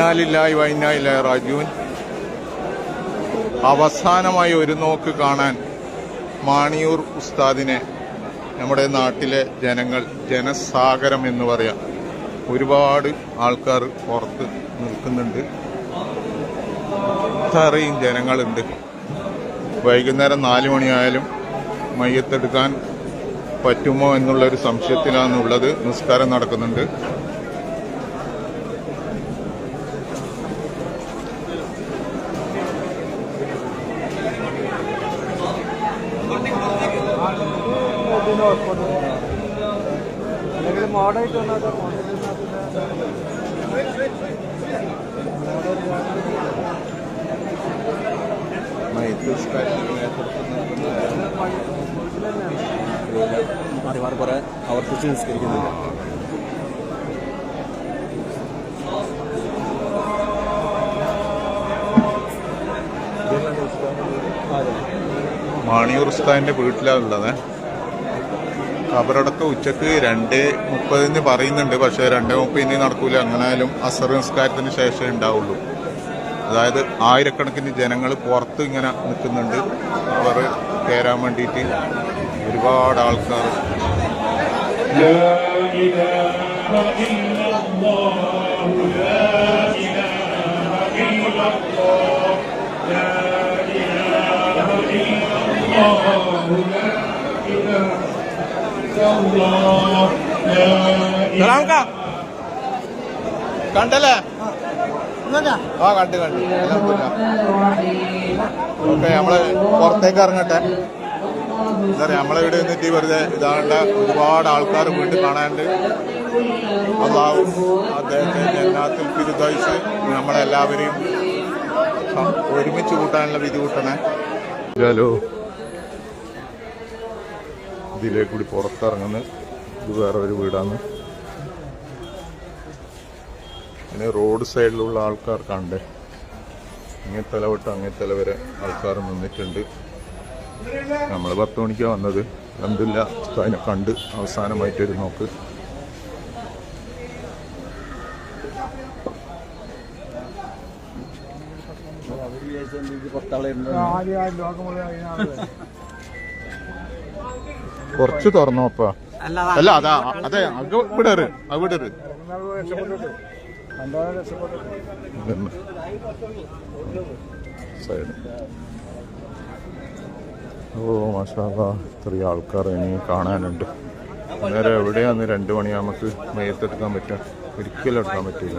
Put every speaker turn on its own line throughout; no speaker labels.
ഇന്നാലില്ലായി വൈനായില്ല റാജുവിൻ അവസാനമായി ഒരു നോക്ക് കാണാൻ മാണിയൂർ ഉസ്താദിനെ നമ്മുടെ നാട്ടിലെ ജനങ്ങൾ ജനസാഗരം എന്ന് പറയാം. ഒരുപാട് ആൾക്കാർ പുറത്ത് നിൽക്കുന്നുണ്ട്. ഇത്രയും ജനങ്ങളുണ്ട്. വൈകുന്നേരം നാല് മണിയായാലും മയ്യത്തെടുക്കാൻ പറ്റുമോ എന്നുള്ളൊരു സംശയത്തിലാണുള്ളത്. നിസ്കാരം നടക്കുന്നുണ്ട്.
മോഡായിട്ട് വന്നാൽ
മയ്യത്ത് നിസ്കാരത്തിന് നേതൃത്വം നൽകുന്നത്
മാറി മാറി കുറെ ആവർത്തിച്ച് നിസ്കരിക്കുന്നുണ്ട്
മാണിയൂർ ഉസ്താദിന്റെ വീട്ടിലാണുള്ളത്. ഖബറടക്കം ഉച്ചക്ക് രണ്ട് മുപ്പതിന് പറയുന്നുണ്ട് പക്ഷേ രണ്ട് മുപ്പതിന് നടക്കൂല അങ്ങനായാലും അസർ നിസ്കാരത്തിന് ശേഷമേ ഉണ്ടാവുള്ളൂ അതായത് ആയിരക്കണക്കിന് ജനങ്ങൾ പുറത്ത് ഇങ്ങനെ നിൽക്കുന്നുണ്ട് അവർ കയറാൻ വേണ്ടിയിട്ട് ഒരുപാട് ആൾക്കാർ
لا إله إلا الله لا إله സലാംക്ക
കണ്ടല്ലേ? ആ കണ്ട് കണ്ട്. ഓക്കെ നമ്മൾ പുറത്തേക്ക് ഇറങ്ങട്ടെ. എന്താ പറയാ നമ്മളെ ഇവിടെ നിന്നിട്ട് വെറുതെ ഇതാണ്ട ഒരുപാട് ആൾക്കാർ വീണ്ടും കാണാനുണ്ട്. അതാവും അദ്ദേഹത്തെ ജന്നാത്തിൽ പിരുതായിച്ച് നമ്മളെല്ലാവരെയും ഒരുമിച്ച് കൂട്ടാനുള്ള വിധി കൂട്ടണേ. ഹലോ. ഇതിലേ കൂടി പുറത്തിറങ്ങുന്ന ഇത് വേറെ ഒരു വീടാണ്. പിന്നെ റോഡ് സൈഡിലുള്ള ആൾക്കാർക്കാണ്ട് കണ്ട് ഇങ്ങനെ തല തൊട്ട് അങ്ങേ തല വരെ ആൾക്കാർ നിന്നിട്ടുണ്ട്. നമ്മൾ പത്ത് മണിക്കാണ് വന്നത്. എന്തില്ല അതിനെ കണ്ട് അവസാനമായിട്ടൊരു നോക്ക്. കുറച്ച് തുറന്നോപ്പാ അല്ല അതാ അതെ അത് വിടര് അത് വിടര്. ഇതെന്ന്. സൈഡ്. ഓ മാഷാ ഇത്രയും ആൾക്കാർ ഇനി കാണാനുണ്ട്. നേരെ എവിടെയാന്ന് രണ്ടു മണി നമുക്ക് മയത്തെടുക്കാൻ പറ്റുക? ഒരിക്കലും എടുക്കാൻ പറ്റില്ല.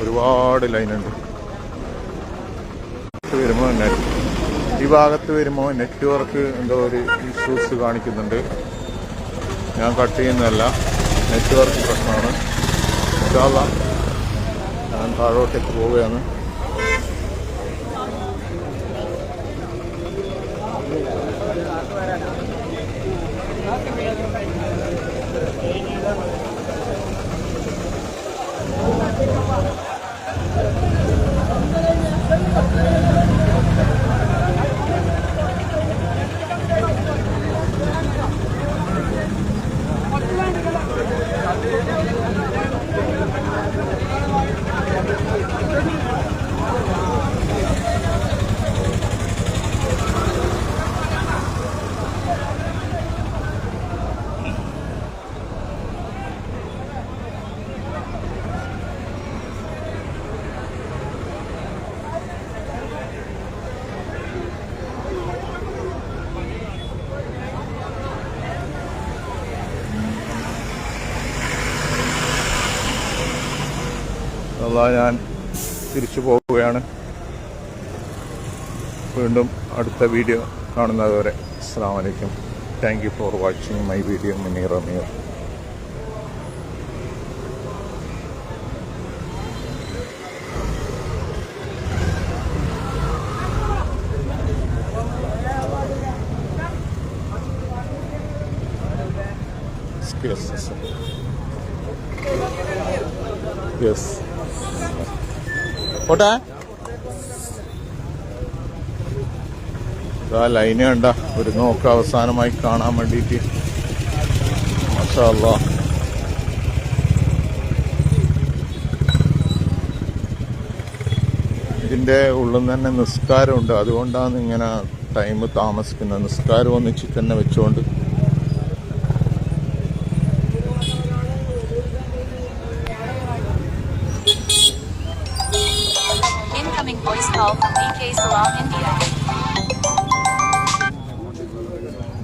ഒരുപാട് ലൈനുണ്ട്. വരുമ്പോൾ ഈ ഭാഗത്ത് വരുമ്പോൾ നെറ്റ്വർക്ക് എന്തോ ഒരു ഇഷ്യൂസ് കാണിക്കുന്നുണ്ട്. ഞാൻ കട്ട് ചെയ്യുന്നതല്ല. നെറ്റ്വർക്ക് പ്രശ്നമാണ്. ഇൻഷാല്ലാ ഞാൻ താഴോട്ടേക്ക് പോവുകയാണ്. ഇൻഷാല്ലാ ഞാൻ തിരിച്ചു പോവുകയാണ് വീണ്ടും അടുത്ത വീഡിയോ കാണുന്നതുവരെ അസ്സാം വലൈക്കും thank you for watching my video Muneer Ameer Yes. Yes. പോട്ടെ ആ ലൈന് കണ്ട. ഒരു നോക്ക് അവസാനമായി കാണാൻ വേണ്ടിയിട്ട്. മസാല ഇതിന്റെ ഉള്ളിൽ തന്നെ തന്നെ നിസ്കാരമുണ്ട്. അതുകൊണ്ടാണ് ഇങ്ങനെ ടൈം താമസിക്കുന്നത്. നിസ്കാരം ഒന്നിച്ച് തന്നെ വെച്ചുകൊണ്ട്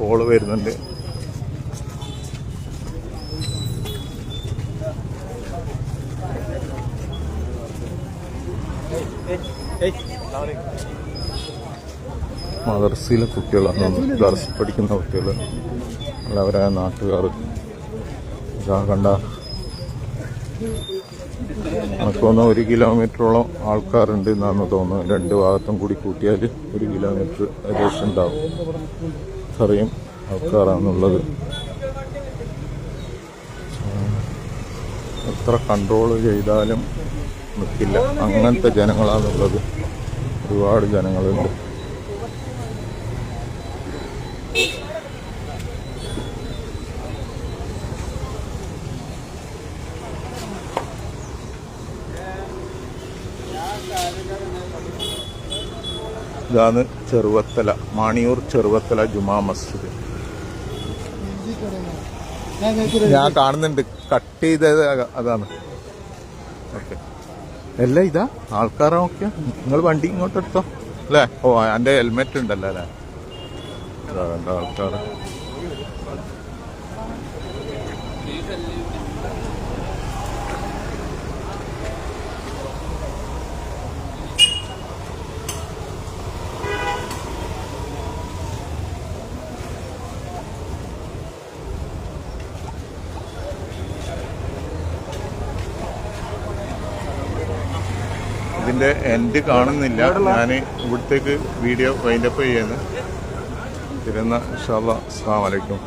കോൾ വരുന്നുണ്ട്. മദർസയിലെ കുട്ടികളാണ് ദർസ് പഠിക്കുന്ന കുട്ടികൾ അല്ല അവരെ നാട്ടുകാർ ഇതാ കണ്ട. തോന്നുന്നു ഒരു കിലോമീറ്ററോളം ആൾക്കാരുണ്ട് എന്നാണ് തോന്നുന്നു. രണ്ട് ഭാഗത്തും കൂടി കൂട്ടിയാൽ ഒരു കിലോമീറ്റർ ഏകദേശം ഉണ്ടാവും അത്രയും ആൾക്കാരാണുള്ളത്. എത്ര കൺട്രോൾ ചെയ്താലും നിൽക്കില്ല അങ്ങനത്തെ ജനങ്ങളാണുള്ളത്. ഒരുപാട് ജനങ്ങളുണ്ട്. ഇതാണ് ചെറുവത്തല മാണിയൂർ ചെറുവത്തല ജുമാ മസ്ജിദ്. ഞാൻ കാണുന്നുണ്ട്. കട്ട് ചെയ്തത് അതാണ്. ഓക്കെ. അല്ല ഇതാ? ആൾക്കാരെ നോക്കിയാ. നിങ്ങൾ വണ്ടി ഇങ്ങോട്ടെടുത്തോ. അല്ലേ? ഓ എന്റെ ഹെൽമെറ്റ് ഉണ്ടല്ലോ അല്ലേ? കണ്ട ഇതിന്റെ എൻഡ് കാണുന്നില്ല. ഞാൻ ഇവിടത്തേക്ക് വീഡിയോ വൈൻഡപ്പ് ചെയ്യുന്നു. തിരുന്ന ഇൻഷാല്ലാ അസ്സാം വലൈക്കും